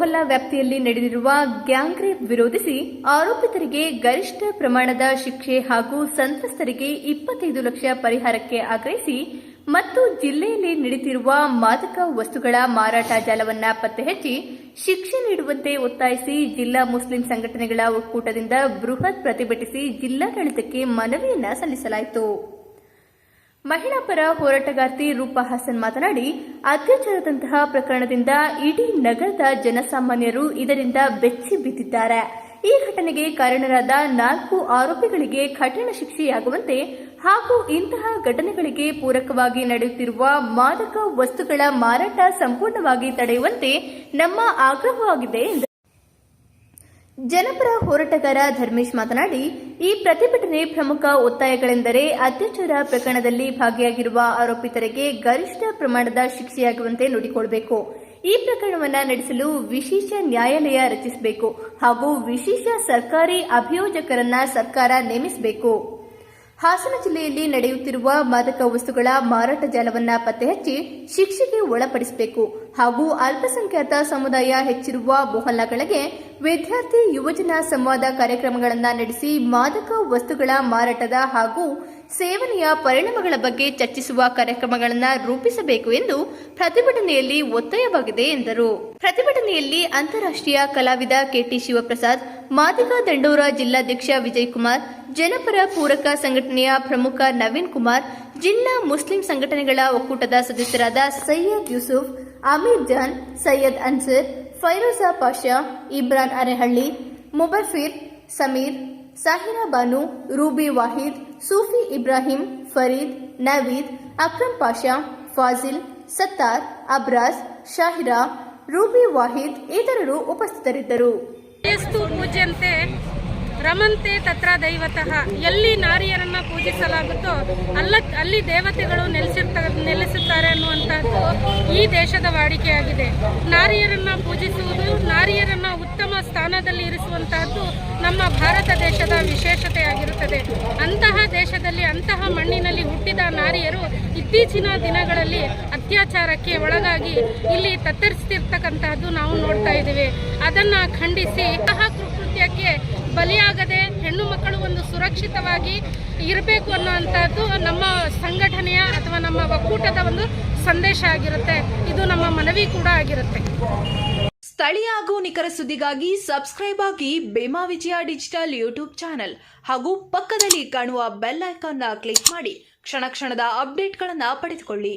ಮೊಹಲ್ಲಾ ವ್ಯಾಪ್ತಿಯಲ್ಲಿ ನಡೆದಿರುವ gang rape ವಿರೋಧಿಸಿ ಆರೋಪಿತರಿಗೆ ಗರಿಷ್ಠ ಪ್ರಮಾಣದ ಶಿಕ್ಷೆ ಹಾಗೂ ಸಂತ್ರಸ್ತರಿಗೆ ಇಪ್ಪತ್ತೈದು ಲಕ್ಷ ಪರಿಹಾರಕ್ಕೆ ಆಗ್ರಹಿಸಿ ಮತ್ತು ಜಿಲ್ಲೆಯಲ್ಲಿ ನಡೆಯುತ್ತಿರುವ ಮಾದಕ ವಸ್ತುಗಳ ಮಾರಾಟ ಜಾಲವನ್ನು ಪತ್ತೆಹಚ್ಚಿ ಶಿಕ್ಷೆ ನೀಡುವಂತೆ ಒತ್ತಾಯಿಸಿ ಜಿಲ್ಲಾ ಮುಸ್ಲಿಂ ಸಂಘಟನೆಗಳ ಒಕ್ಕೂಟದಿಂದ ಬೃಹತ್ ಪ್ರತಿಭಟಿಸಿ ಜಿಲ್ಲಾಡಳಿತಕ್ಕೆ ಮನವಿಯನ್ನ ಸಲ್ಲಿಸಲಾಯಿತು. ಮಹಿಳಾ ಪರ ಹೋರಾಟಗಾರ್ತಿ ರೂಪಾ ಹಾಸನ್ ಮಾತನಾಡಿ, ಅತ್ಯಾಚಾರದಂತಹ ಪ್ರಕರಣದಿಂದ ಇಡೀ ನಗರದ ಜನಸಾಮಾನ್ಯರು ಇದರಿಂದ ಬೆಚ್ಚಿ ಬಿದ್ದಿದ್ದಾರೆ. ಈ ಘಟನೆಗೆ ಕಾರಣರಾದ ನಾಲ್ಕು ಆರೋಪಿಗಳಿಗೆ ಕಠಿಣ ಶಿಕ್ಷೆಯಾಗುವಂತೆ ಹಾಗೂ ಇಂತಹ ಘಟನೆಗಳಿಗೆ ಪೂರಕವಾಗಿ ನಡೆಯುತ್ತಿರುವ ಮಾದಕ ವಸ್ತುಗಳ ಮಾರಾಟ ಸಂಪೂರ್ಣವಾಗಿ ತಡೆಯುವಂತೆ ನಮ್ಮ ಆಗ್ರಹವಾಗಿದೆ ಎಂದರು. ಜನಪರ ಹೋರಾಟಗಾರ ಧರ್ಮೇಶ್ ಮಾತನಾಡಿ, ಈ ಪ್ರತಿಭಟನೆ ಪ್ರಮುಖ ಒತ್ತಾಯಗಳೆಂದರೆ ಅತ್ಯಾಚಾರ ಪ್ರಕರಣದಲ್ಲಿ ಭಾಗಿಯಾಗಿರುವ ಆರೋಪಿತರಿಗೆ ಗರಿಷ್ಠ ಪ್ರಮಾಣದ ಶಿಕ್ಷೆಯಾಗುವಂತೆ ನೋಡಿಕೊಳ್ಳಬೇಕು. ಈ ಪ್ರಕರಣವನ್ನು ನಡೆಸಲು ವಿಶೇಷ ನ್ಯಾಯಾಲಯ ರಚಿಸಬೇಕು ಹಾಗೂ ವಿಶೇಷ ಸರ್ಕಾರಿ ಅಭಿಯೋಜಕರನ್ನ ಸರ್ಕಾರ ನೇಮಿಸಬೇಕು. ಹಾಸನ ಜಿಲ್ಲೆಯಲ್ಲಿ ನಡೆಯುತ್ತಿರುವ ಮಾದಕ ವಸ್ತುಗಳ ಮಾರಾಟ ಜಾಲವನ್ನು ಪತ್ತೆಹಚ್ಚಿ ಶಿಕ್ಷೆಗೆ ಒಳಪಡಿಸಬೇಕು ಹಾಗೂ ಅಲ್ಪಸಂಖ್ಯಾತ ಸಮುದಾಯ ಹೆಚ್ಚಿರುವ ಮೊಹಲ್ಲಾಗಳಿಗೆ ವಿದ್ಯಾರ್ಥಿ ಯುವಜನ ಸಂವಾದ ಕಾರ್ಯಕ್ರಮಗಳನ್ನು ನಡೆಸಿ ಮಾದಕ ವಸ್ತುಗಳ ಮಾರಾಟದ ಹಾಗೂ ಸೇವನೆಯ ಪರಿಣಾಮಗಳ ಬಗ್ಗೆ ಚರ್ಚಿಸುವ ಕಾರ್ಯಕ್ರಮಗಳನ್ನು ರೂಪಿಸಬೇಕು ಎಂದು ಪ್ರತಿಭಟನೆಯಲ್ಲಿ ಒತ್ತಾಯವಾಗಿದೆ ಎಂದರು. ಪ್ರತಿಭಟನೆಯಲ್ಲಿ ಅಂತಾರಾಷ್ಟ್ರೀಯ ಕಲಾವಿದ ಕೆಟಿ ಶಿವಪ್ರಸಾದ್, ಮಾದಿಗ ದಂಡೂರ ಜಿಲ್ಲಾಧ್ಯಕ್ಷ ವಿಜಯ್ ಕುಮಾರ್ ಜನಪರ ಪೂರಕ ಸಂಘಟನೆಯ ಪ್ರಮುಖ ನವೀನ್ ಕುಮಾರ್, ಜಿಲ್ಲಾ ಮುಸ್ಲಿಂ ಸಂಘಟನೆಗಳ ಒಕ್ಕೂಟದ ಸದಸ್ಯರಾದ ಸೈಯದ್ ಯೂಸುಫ್, ಅಮೀರ್ ಜಾನ್, ಸೈಯದ್ ಅನ್ಸರ್, ಫೈರೋಜಾ ಪಾಷಾ, ಇಬ್ರಾನ್ ಅರೆಹಳ್ಳಿ, ಮುಬಫಿರ್, ಸಮೀರ್ ಸಾಹಿರಾ ಬಾನು, ರೂಬಿ ವಾಹಿದ್ ಸೂಫಿ ಇಬ್ರಾಹಿಂ, ಫರೀದ್, ನವೀದ್, ಅಕ್ರಮ್ ಪಾಷಾ, ಫಾಜಿಲ್, ಸತ್ತಾರ್ ಅಬ್ರಾಜ್ ಶಾಹಿರಾ, ರೂಬಿ ವಾಹಿದ್ ಇತರರು ಉಪಸ್ಥಿತರಿದ್ದರು. ಪೂಜ್ಯಂತೆ, ರಮಂತೆ ತತ್ರ ದೈವತಃ. ಎಲ್ಲಿ ನಾರಿಯರನ್ನ ಪೂಜಿಸಲಾಗುತ್ತೋ ಅಲ್ಲ ಅಲ್ಲಿ ದೇವತೆಗಳು ನೆಲೆಸಿರ್ತ ನೆಲೆಸುತ್ತಾರೆ ಅನ್ನುವಂಥದ್ದು ಈ ದೇಶದ ವಾಡಿಕೆಯಾಗಿದೆ. ನಾರಿಯರನ್ನ ಪೂಜಿಸುವುದು ಉತ್ತಮ ಸ್ಥಾನದಲ್ಲಿ ಇರಿಸುವಂತಹದ್ದು ನಮ್ಮ ಭಾರತ ದೇಶದ ವಿಶೇಷತೆಯಾಗಿರುತ್ತದೆ. ಅಂತಹ ದೇಶದಲ್ಲಿ, ಅಂತಹ ಮಣ್ಣಿನಲ್ಲಿ ಹುಟ್ಟಿದ ನಾರಿಯರು ಇತ್ತೀಚಿನ ದಿನಗಳಲ್ಲಿ ಅತ್ಯಾಚಾರಕ್ಕೆ ಒಳಗಾಗಿ ಇಲ್ಲಿ ತತ್ತರಿಸ್ತಿರ್ತಕ್ಕಂತಹದ್ದು ನಾವು ನೋಡ್ತಾ ಇದ್ದೀವಿ. ಅದನ್ನು ಖಂಡಿಸಿ ಅಂತಹ ಕೃತ್ಯಕ್ಕೆ ಬಲಿಯಾಗದೆ ಹೆಣ್ಣು ಮಕ್ಕಳು ಒಂದು ಸುರಕ್ಷಿತವಾಗಿ ಇರಬೇಕು ಅನ್ನುವಂಥದ್ದು ನಮ್ಮ ಸಂಘಟನೆಯ ಅಥವಾ ನಮ್ಮ ಒಕ್ಕೂಟದ ಒಂದು ಸಂದೇಶ ಆಗಿರುತ್ತೆ. ಇದು ನಮ್ಮ ಮನವಿ ಕೂಡ ಆಗಿರುತ್ತೆ. ಸ್ಥಳೀಯ ಹಾಗೂ ನಿಖರ ಸುದ್ದಿಗಾಗಿ ಸಬ್ಸ್ಕ್ರೈಬ್ ಆಗಿ ಬೇಮಾ ವಿಜಯ ಡಿಜಿಟಲ್ ಯೂಟ್ಯೂಬ್ ಚಾನೆಲ್ ಹಾಗೂ ಪಕ್ಕದಲ್ಲಿ ಕಾಣುವ ಬೆಲ್ ಐಕಾನ್ನ ಕ್ಲಿಕ್ ಮಾಡಿ ಕ್ಷಣ ಕ್ಷಣದ ಅಪ್ಡೇಟ್ಗಳನ್ನು ಪಡೆದುಕೊಳ್ಳಿ.